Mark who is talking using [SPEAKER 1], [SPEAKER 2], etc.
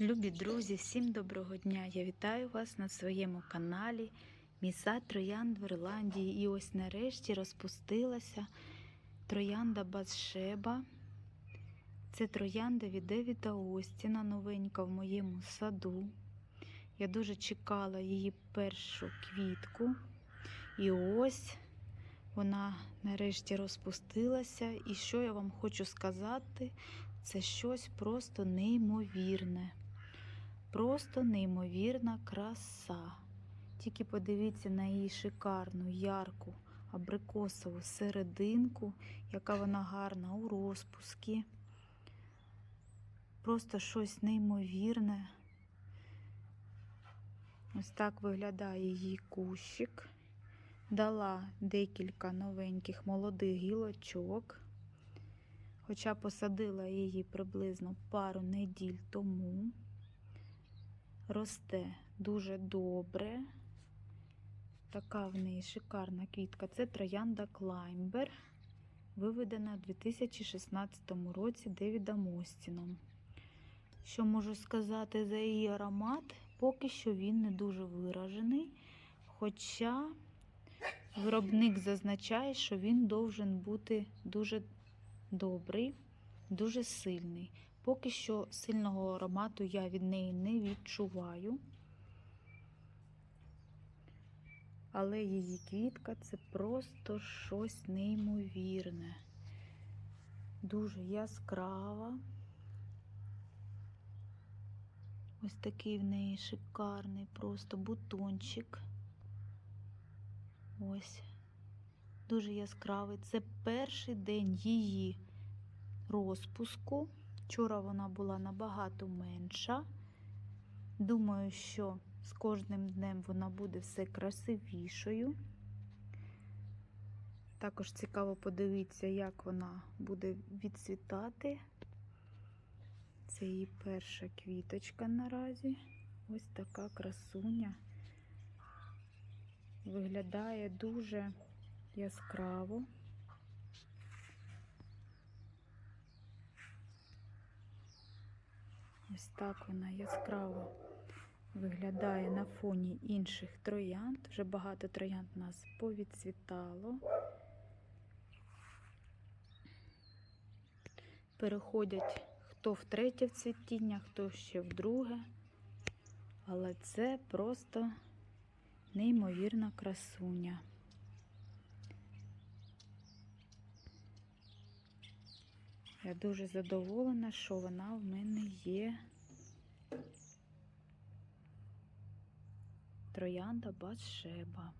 [SPEAKER 1] Любі друзі, всім доброго дня! Я вітаю вас на своєму каналі Мій сад Троянд в Ірландії. І ось нарешті розпустилася троянда Батшеба. Це троянда від Девіда Остіна, новенька в моєму саду. Я дуже чекала її першу квітку. І ось вона нарешті розпустилася. І що я вам хочу сказати, це щось просто неймовірне. Просто неймовірна краса. Тільки подивіться на її шикарну, ярку, абрикосову серединку, яка вона гарна у розпускі. Просто щось неймовірне. Ось так виглядає її кущик. Дала декілька новеньких молодих гілочок. Хоча посадила її приблизно пару неділь тому. Росте дуже добре. Така в неї шикарна квітка. Це троянда Клаймбер, виведена у 2016 році Девідом Остіном. Що можу сказати за її аромат? Поки що він не дуже виражений. Хоча виробник зазначає, що він должен бути дуже добрий, дуже сильний. Поки що сильного аромату я від неї не відчуваю. Але її квітка це просто щось неймовірне. Дуже яскрава. Ось такий в неї шикарний просто бутончик. Ось. Дуже яскравий. Це перший день її розпуску. Вчора вона була набагато менша. Думаю, що з кожним днем вона буде все красивішою. Також цікаво подивитися, як вона буде відцвітати. Це її перша квіточка наразі. Ось така красуня. Виглядає дуже яскраво. Ось так вона яскраво виглядає на фоні інших троянд. Вже багато троянд у нас повідцвітало. Переходять хто в третє цвітіння, хто ще в друге. Але це просто неймовірна красуня. Я дуже задоволена, що вона в мене є. Троянда Батшеба.